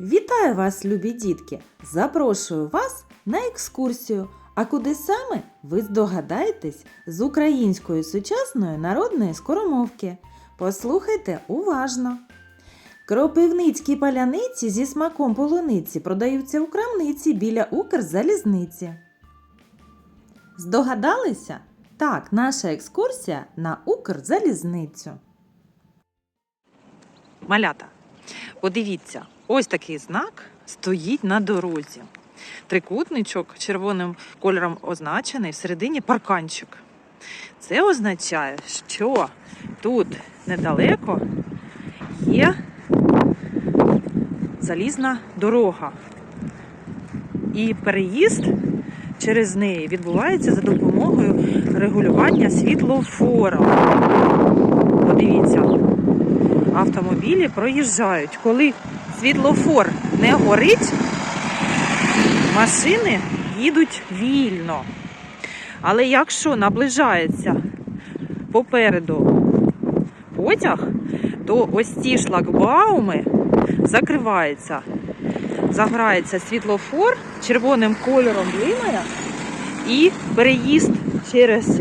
Вітаю вас, любі дітки! Запрошую вас на екскурсію. А куди саме ви здогадаєтесь з української сучасної народної скоромовки. Послухайте уважно. Кропивницькі паляниці зі смаком полуниці продаються у крамниці біля Укрзалізниці. Здогадалися? Так, наша екскурсія на Укрзалізницю. Малята, подивіться, ось такий знак стоїть на дорозі. Трикутничок червоним кольором означений, всередині парканчик. Це означає, що тут недалеко є залізна дорога. І переїзд через неї відбувається за допомогою регулювання світлофором. Подивіться, автомобілі проїжджають. Коли світлофор не горить, машини їдуть вільно. Але якщо наближається попереду потяг, то ось ці шлагбауми закриваються. Заграється світлофор червоним кольором блимає і переїзд через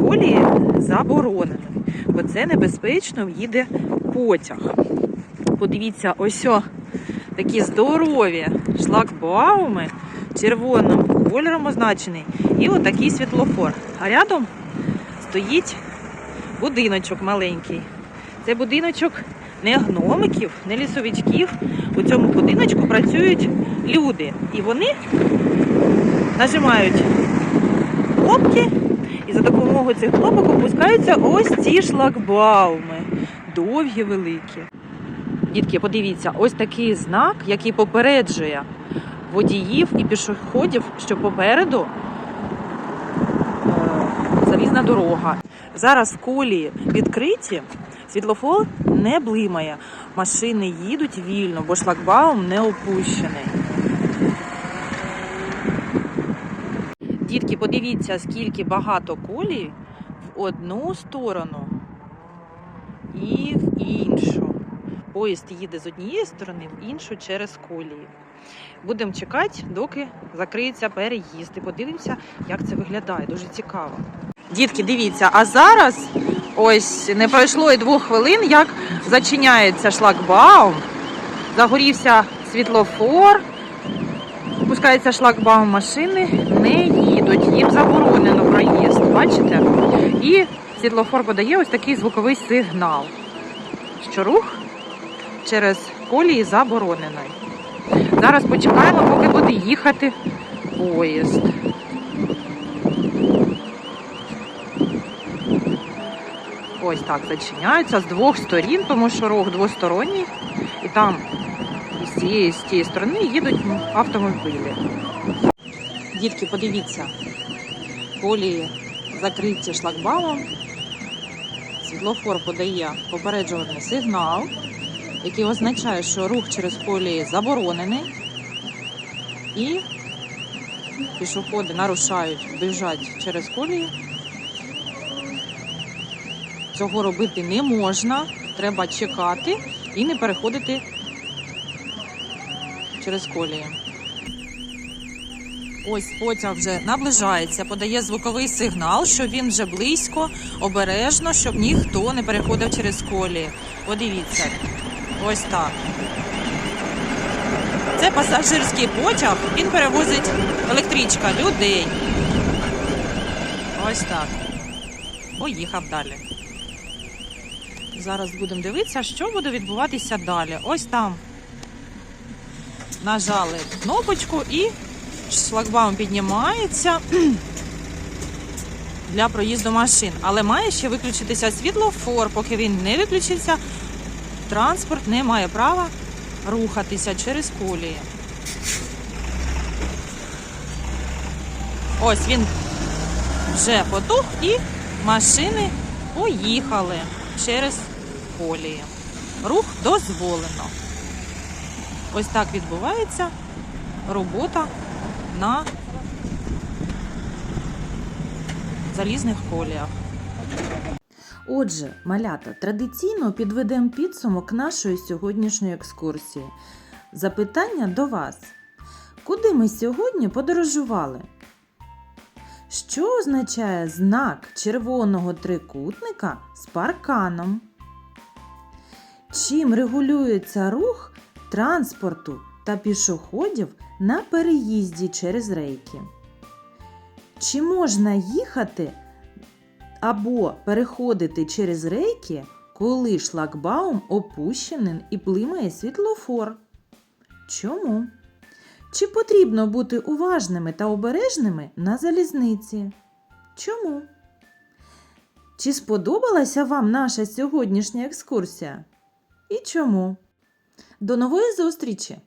колії заборонений бо це небезпечно їде потяг. Подивіться, ось о, такі здорові шлагбауми червоним кольором означений. І отакий світлофор. А рядом стоїть будиночок маленький. Це будиночок не гномиків, не лісовичків. У цьому будиночку працюють люди. І вони нажимають кнопки за допомогою цих кнопок опускаються ось ці шлагбауми. Довгі, великі. Дітки, подивіться, ось такий знак, який попереджує водіїв і пішоходів, що попереду е, залізна дорога. Зараз в колії відкриті, світлофор не блимає. Машини їдуть вільно, бо шлагбаум не опущений. Дітки, подивіться, скільки багато колій в одну сторону і в іншу. Поїзд їде з однієї сторони, в іншу через колії. Будемо чекати, доки закриється переїзд. І подивимося, як це виглядає. Дуже цікаво. Дітки, дивіться, а зараз ось не пройшло і двох хвилин, як зачиняється шлагбаум, загорівся світлофор. Опускається шлагбаум машини, не їдуть, їм заборонено проїзд. Бачите? І світлофор подає ось такий звуковий сигнал, що рух через колії заборонений. Зараз почекаємо, поки буде їхати поїзд. Ось так зачиняються з двох сторін, тому що рух двосторонній, і там з цієї з тієї сторони їдуть автомобілі. Дітки, подивіться, колії закриті шлагбаумом. Світлофор подає попереджувальний сигнал, який означає, що рух через колії заборонений. І пішоходи нарушають, біжать через колії. Цього робити не можна. Треба чекати і не переходити через колії. Ось потяг вже наближається, подає звуковий сигнал, що він вже близько, обережно, щоб ніхто не переходив через колії. Подивіться, ось так. Це пасажирський потяг, він перевозить електричка людей. Ось так. Поїхав далі. Зараз будемо дивитися, що буде відбуватися далі. Ось там нажали кнопочку і шлагбаум піднімається для проїзду машин. Але має ще виключитися світлофор. Поки він не виключиться, транспорт не має права рухатися через колії. Ось він вже потух і машини поїхали через колії. Рух дозволено. Ось так відбувається робота на залізних коліях. Отже, малята, традиційно підведемо підсумок нашої сьогоднішньої екскурсії. Запитання до вас. Куди ми сьогодні подорожували? Що означає знак червоного трикутника з парканом? Чим регулюється рух транспорту та пішоходів на переїзді через рейки? Чи можна їхати або переходити через рейки, коли шлагбаум опущений і блимає світлофор? Чому? Чи потрібно бути уважними та обережними на залізниці? Чому? Чи сподобалася вам наша сьогоднішня екскурсія? І чому? До нової зустрічі!